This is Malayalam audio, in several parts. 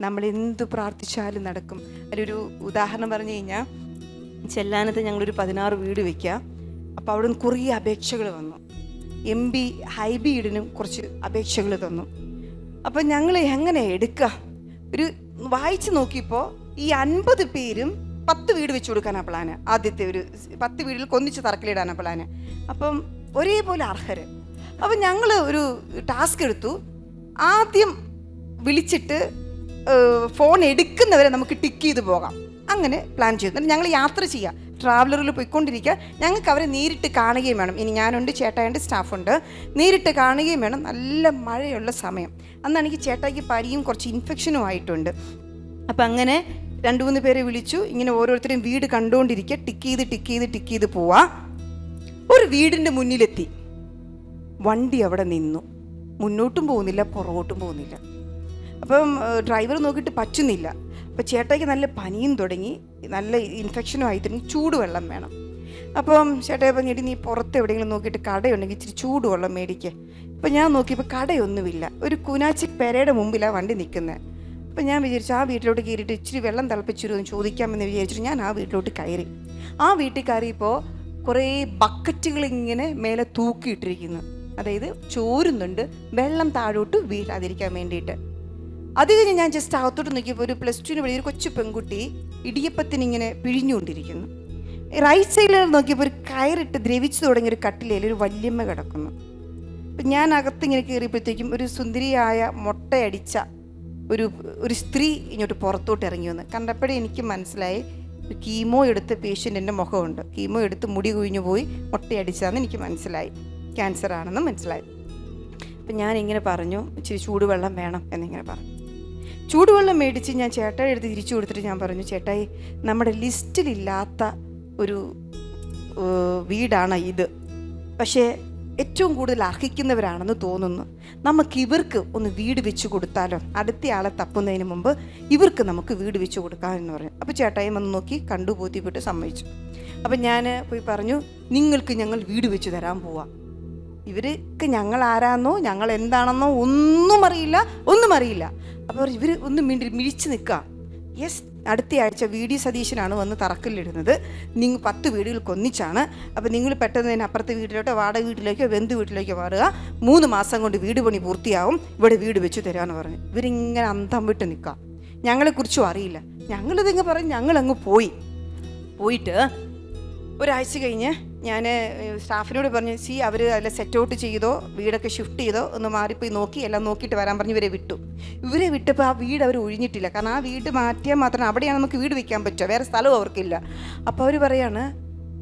നമ്മൾ എന്ത് പ്രാർത്ഥിച്ചാലും നടക്കും. അതിലൊരു ഉദാഹരണം പറഞ്ഞു കഴിഞ്ഞാൽ ചെല്ലാനത്ത് ഞങ്ങളൊരു പതിനാറ് വീട് വയ്ക്കുക അപ്പോൾ അവിടെ നിന്ന് കുറേ അപേക്ഷകൾ വന്നു. എം ബി ഹൈബീഡിനും കുറച്ച് അപേക്ഷകൾ തന്നു. അപ്പം ഞങ്ങൾ എങ്ങനെ എടുക്കുക? ഒരു വായിച്ച് നോക്കിയപ്പോൾ ഈ അൻപത് പേരും പത്ത് വീട് വെച്ച് കൊടുക്കാനാണ് പ്ലാന് ആദ്യത്തെ ഒരു പത്ത് വീടിൽ കൊന്നിച്ച് തറക്കലിടാനാണ് പ്ലാന് അപ്പം ഒരേപോലെ അർഹര്. അപ്പം ഞങ്ങൾ ഒരു ടാസ്ക് എടുത്തു. ആദ്യം വിളിച്ചിട്ട് ഫോൺ എടുക്കുന്നവരെ നമുക്ക് ടിക്ക് ചെയ്ത് പോകാം. അങ്ങനെ പ്ലാൻ ചെയ്തു. ഞങ്ങൾ യാത്ര ചെയ്യുക ട്രാവലറിൽ പോയിക്കൊണ്ടിരിക്കുക. ഞങ്ങൾക്ക് അവരെ നേരിട്ട് കാണുകയും വേണം. ഇനി ഞാനുണ്ട് ചേട്ടായുണ്ട് സ്റ്റാഫുണ്ട്. നേരിട്ട് കാണുകയും വേണം. നല്ല മഴയുള്ള സമയം. അന്നാണ് എനിക്ക് ചേട്ടായിക്ക് പരിയും കുറച്ച് ഇൻഫെക്ഷനും ആയിട്ടുണ്ട്. അപ്പം അങ്ങനെ രണ്ട് മൂന്ന് പേരെ വിളിച്ചു. ഇങ്ങനെ ഓരോരുത്തരും വീട് കണ്ടുകൊണ്ടിരിക്കുക ടിക്ക് ചെയ്ത് ടിക്ക് ചെയ്ത് ടിക്ക് ചെയ്ത് പോവാ. ഒരു വീടിന്റെ മുന്നിലെത്തി. വണ്ടി അവിടെ നിന്നു. മുന്നോട്ടും പോകുന്നില്ല പുറകോട്ടും പോകുന്നില്ല. അപ്പം ഡ്രൈവർ നോക്കിയിട്ട് പറ്റുന്നില്ല. അപ്പം ചേട്ടായിക്ക് നല്ല പനിയും തുടങ്ങി നല്ല ഇൻഫെക്ഷനും ആയി തുടങ്ങി ചൂടുവെള്ളം വേണം. അപ്പം ചേട്ടായി പറഞ്ഞിട്ട് നീ പുറത്ത് എവിടെയെങ്കിലും നോക്കിയിട്ട് കടയുണ്ടെങ്കിൽ ഇച്ചിരി ചൂടുവെള്ളം മേടിക്കുക അപ്പം ഞാൻ നോക്കിയപ്പോൾ കടയൊന്നുമില്ല. ഒരു കുനാച്ചി പെരയുടെ മുമ്പിലാണ് വണ്ടി നിൽക്കുന്നത് അപ്പം ഞാൻ വിചാരിച്ചു ആ വീട്ടിലോട്ട് കയറിയിട്ട് ഇച്ചിരി വെള്ളം തിളപ്പിച്ചിരുന്നു ചോദിക്കാമെന്ന് വിചാരിച്ചിട്ട് ഞാൻ ആ വീട്ടിലോട്ട് കയറി. ആ വീട്ടിൽ കയറിയപ്പോൾ കുറേ ബക്കറ്റുകൾ ഇങ്ങനെ മേലെ തൂക്കിയിട്ടിരിക്കുന്നു. അതായത് ചോരുന്നുണ്ട് വെള്ളം താഴോട്ട് വീഴാതിരിക്കാൻ വേണ്ടിയിട്ട്. അത് കഴിഞ്ഞ് ഞാൻ ജസ്റ്റ് അകത്തോട്ട് നോക്കിയപ്പോൾ ഒരു പ്ലസ് ടുവിന് വഴി ഒരു കൊച്ചു പെൺകുട്ടി ഇടിയപ്പത്തിന് ഇങ്ങനെ പിഴിഞ്ഞുകൊണ്ടിരിക്കുന്നു റൈറ്റ് സൈഡിൽ നോക്കിയപ്പോൾ ഒരു കയറിട്ട് ദ്രവിച്ചു തുടങ്ങിയ ഒരു കട്ടിലയിൽ ഒരു വല്യമ്മ കിടക്കുന്നു. അപ്പം ഞാൻ അകത്ത് ഇങ്ങനെ കയറിയപ്പോഴത്തേക്കും ഒരു സുന്ദരിയായ മുട്ടയടിച്ച ഒരു ഒരു സ്ത്രീ ഇങ്ങോട്ട് പുറത്തോട്ട് ഇറങ്ങി വന്ന്. കണ്ടപ്പോഴേ എനിക്ക് മനസ്സിലായി കീമോ എടുത്ത പേഷ്യന്റിന്റെ മുഖമുണ്ട്. കീമോ എടുത്ത് മുടി കുഴിഞ്ഞു പോയി മുട്ടയടിച്ചതെന്ന് എനിക്ക് മനസ്സിലായി. ക്യാൻസർ ആണെന്ന് മനസ്സിലായി. അപ്പം ഞാൻ ഇങ്ങനെ പറഞ്ഞു ഇച്ചിരി ചൂടുവെള്ളം വേണം എന്നിങ്ങനെ പറഞ്ഞു. ചൂടുവെള്ളം മേടിച്ച് ഞാൻ ചേട്ടായി എടുത്ത് തിരിച്ചു കൊടുത്തിട്ട് ഞാൻ പറഞ്ഞു ചേട്ടായി നമ്മുടെ ലിസ്റ്റിലില്ലാത്ത ഒരു വീടാണ് ഇത്. പക്ഷേ ഏറ്റവും കൂടുതൽ അർഹിക്കുന്നവരാണെന്ന് തോന്നുന്നു. നമുക്ക് ഇവർക്ക് ഒന്ന് വീട് വെച്ച് കൊടുത്താലോ? അടുത്ത ആളെ തപ്പുന്നതിന് മുമ്പ് ഇവർക്ക് നമുക്ക് വീട് വെച്ച് കൊടുക്കാം എന്ന് പറഞ്ഞു. അപ്പോൾ ചേട്ടായി വന്ന് നോക്കി കണ്ടു ബോധ്യപ്പെട്ട് സമ്മതിച്ചു. അപ്പം ഞാൻ പോയി പറഞ്ഞു നിങ്ങൾക്ക് ഞങ്ങൾ വീട് വെച്ച് തരാൻ പോവാം. ഇവർക്ക് ഞങ്ങൾ ആരാന്നോ ഞങ്ങൾ എന്താണെന്നോ ഒന്നും അറിയില്ല ഒന്നും അറിയില്ല. അപ്പോൾ ഇവർ ഒന്ന് മിണ്ടി മിഴിച്ച് നിൽക്കുക യെസ് അടുത്തയാഴ്ച വി ഡി സതീശനാണ് വന്ന് തറക്കല്ലിടുന്നത്. നിങ്ങൾ പത്ത് വീടുകൾ കൊന്നിച്ചാണ്. അപ്പോൾ നിങ്ങൾ പെട്ടെന്ന് തന്നെ അപ്പുറത്തെ വീട്ടിലോട്ടോ വാടക വീട്ടിലേക്കോ ബന്ധു വീട്ടിലേക്കോ മാറുക. മൂന്ന് മാസം കൊണ്ട് വീട് പണി പൂർത്തിയാവും. ഇവിടെ വീട് വെച്ച് തരാമെന്ന് പറഞ്ഞു. ഇവരിങ്ങനെ അന്തം വിട്ട് നിൽക്കുക ഞങ്ങളെക്കുറിച്ചും അറിയില്ല. ഞങ്ങളിതിങ്ങ് പറഞ്ഞ് ഞങ്ങളങ്ങ് പോയി. പോയിട്ട് ഒരാഴ്ച കഴിഞ്ഞ് ഞാൻ സ്റ്റാഫിനോട് പറഞ്ഞു സി അവർ അതിൽ സെറ്റ് ഔട്ട് ചെയ്തോ വീടൊക്കെ ഷിഫ്റ്റ് ചെയ്തോ ഒന്ന് മാറിപ്പോയി നോക്കി എല്ലാം നോക്കിയിട്ട് വരാൻ പറഞ്ഞ് ഇവരെ വിട്ടു. ഇവരെ വിട്ടപ്പോൾ ആ വീട് അവർ ഒഴിഞ്ഞിട്ടില്ല. കാരണം ആ വീട് മാറ്റിയാൽ മാത്രം അവിടെയാണ് നമുക്ക് വീട് വെക്കാൻ പറ്റുക. വേറെ സ്ഥലവും അവർക്കില്ല. അപ്പോൾ അവർ പറയാണ്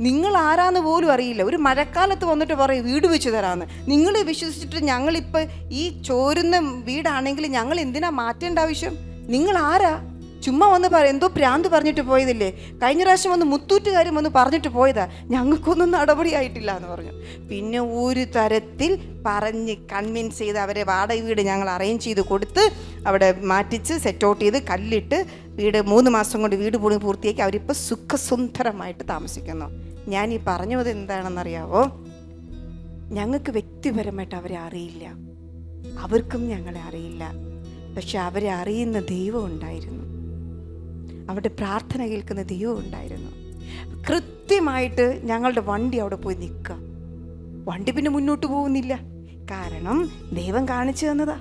നിങ്ങൾ ആരാന്ന് പോലും അറിയില്ല. ഒരു മഴക്കാലത്ത് വന്നിട്ട് പറയും വീട് വെച്ച് തരാമെന്ന് നിങ്ങൾ വിശ്വസിച്ചിട്ട് ഞങ്ങളിപ്പോൾ ഈ ചോരുന്ന വീടാണെങ്കിൽ ഞങ്ങൾ എന്തിനാ മാറ്റേണ്ട ആവശ്യം? നിങ്ങൾ ആരാ? ചുമ്മാ വന്ന് പറ എന്തോ പ്രാന്ത് പറഞ്ഞിട്ട് പോയതില്ലേ? കഴിഞ്ഞ പ്രാവശ്യം വന്ന് മുത്തൂറ്റുകാരും വന്ന് പറഞ്ഞിട്ട് പോയതാ. ഞങ്ങൾക്കൊന്നും നടപടിയായിട്ടില്ല എന്ന് പറഞ്ഞു. പിന്നെ ഒരു തരത്തിൽ പറഞ്ഞ് കൺവിൻസ് ചെയ്ത് അവരെ വാടക വീട് ഞങ്ങൾ അറേഞ്ച് ചെയ്ത് കൊടുത്ത് അവിടെ മാറ്റിച്ച് സെറ്റ് ഔട്ട് ചെയ്ത് കല്ലിട്ട് വീട് മൂന്ന് മാസം കൊണ്ട് വീട് പൊളി പൂർത്തിയാക്കി അവരിപ്പോൾ സുഖസുന്ദരമായിട്ട് താമസിക്കുന്നു. ഞാൻ ഈ പറഞ്ഞത് എന്താണെന്നറിയാവോ? ഞങ്ങൾക്ക് വ്യക്തിപരമായിട്ട് അവരെ അറിയില്ല. അവർക്കും ഞങ്ങളെ അറിയില്ല. പക്ഷെ അവരെ അറിയുന്ന ദൈവം ഉണ്ടായിരുന്നു. അവരുടെ പ്രാർത്ഥന കേൾക്കുന്ന ദൈവം ഉണ്ടായിരുന്നു. കൃത്യമായിട്ട് ഞങ്ങളുടെ വണ്ടി അവിടെ പോയി നിൽക്കുക. വണ്ടി പിന്നെ മുന്നോട്ട് പോകുന്നില്ല. കാരണം ദൈവം കാണിച്ചു തന്നതാ.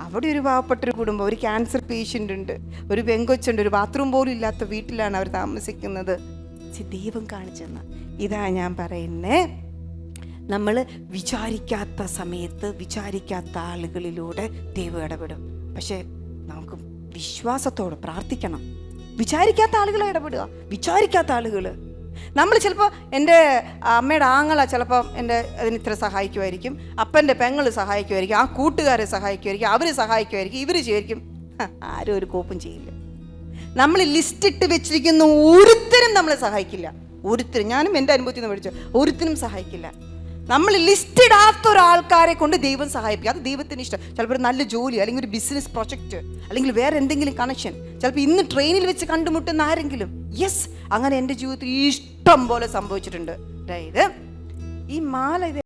അവിടെ ഒരു പാവപ്പെട്ടൊരു കുടുംബം ഒരു ക്യാൻസർ പേഷ്യന്റ് ഉണ്ട് ഒരു പെങ്കൊച്ചുണ്ട് ഒരു ബാത്റൂം പോലും ഇല്ലാത്ത വീട്ടിലാണ് അവർ താമസിക്കുന്നത്. ദൈവം കാണിച്ചു തന്ന. ഇതാ ഞാൻ പറയുന്നേ. നമ്മൾ വിചാരിക്കാത്ത സമയത്ത് വിചാരിക്കാത്ത ആളുകളിലൂടെ ദൈവം ഇടപെടും. പക്ഷേ നമുക്ക് വിശ്വാസത്തോടെ പ്രാർത്ഥിക്കണം. വിചാരിക്കാത്ത ആളുകളെ ഇടപെടുക. വിചാരിക്കാത്ത ആളുകൾ നമ്മൾ ചിലപ്പോൾ എന്റെ അമ്മയുടെ ആങ്ങള ചിലപ്പോൾ എന്റെ അതിന് ഇത്ര സഹായിക്കുമായിരിക്കും. അപ്പന്റെ പെങ്ങൾ സഹായിക്കുമായിരിക്കും. ആ കൂട്ടുകാരെ സഹായിക്കുമായിരിക്കും. അവർ സഹായിക്കുമായിരിക്കും. ഇവർ ചെയ്യുമായിരിക്കും. ആരും ഒരു കോപ്പും ചെയ്യില്ല. നമ്മൾ ലിസ്റ്റ് ഇട്ട് വെച്ചിരിക്കുന്ന ഒരുത്തരും നമ്മളെ സഹായിക്കില്ല. ഒരുത്തരും ഞാനും എന്റെ അനുഭവത്തിൽ നിന്ന് പഠിച്ചു ഒരുത്തരും സഹായിക്കില്ല. നമ്മൾ ലിസ്റ്റ് ഇടാത്ത ഒരാൾക്കാരെ കൊണ്ട് ദൈവം സഹായിപ്പിക്കും. അത് ദൈവത്തിന് ഇഷ്ടം. ചിലപ്പോൾ നല്ല ജോലി അല്ലെങ്കിൽ ഒരു ബിസിനസ് പ്രൊജക്റ്റ് അല്ലെങ്കിൽ വേറെ എന്തെങ്കിലും കണക്ഷൻ ചിലപ്പോൾ ഇന്ന് ട്രെയിനിൽ വെച്ച് കണ്ടുമുട്ടുന്ന ആരെങ്കിലും. യെസ് അങ്ങനെ എന്റെ ജീവിതത്തിൽ ഇഷ്ടം പോലെ സംഭവിച്ചിട്ടുണ്ട്. അതായത് ഈ മാല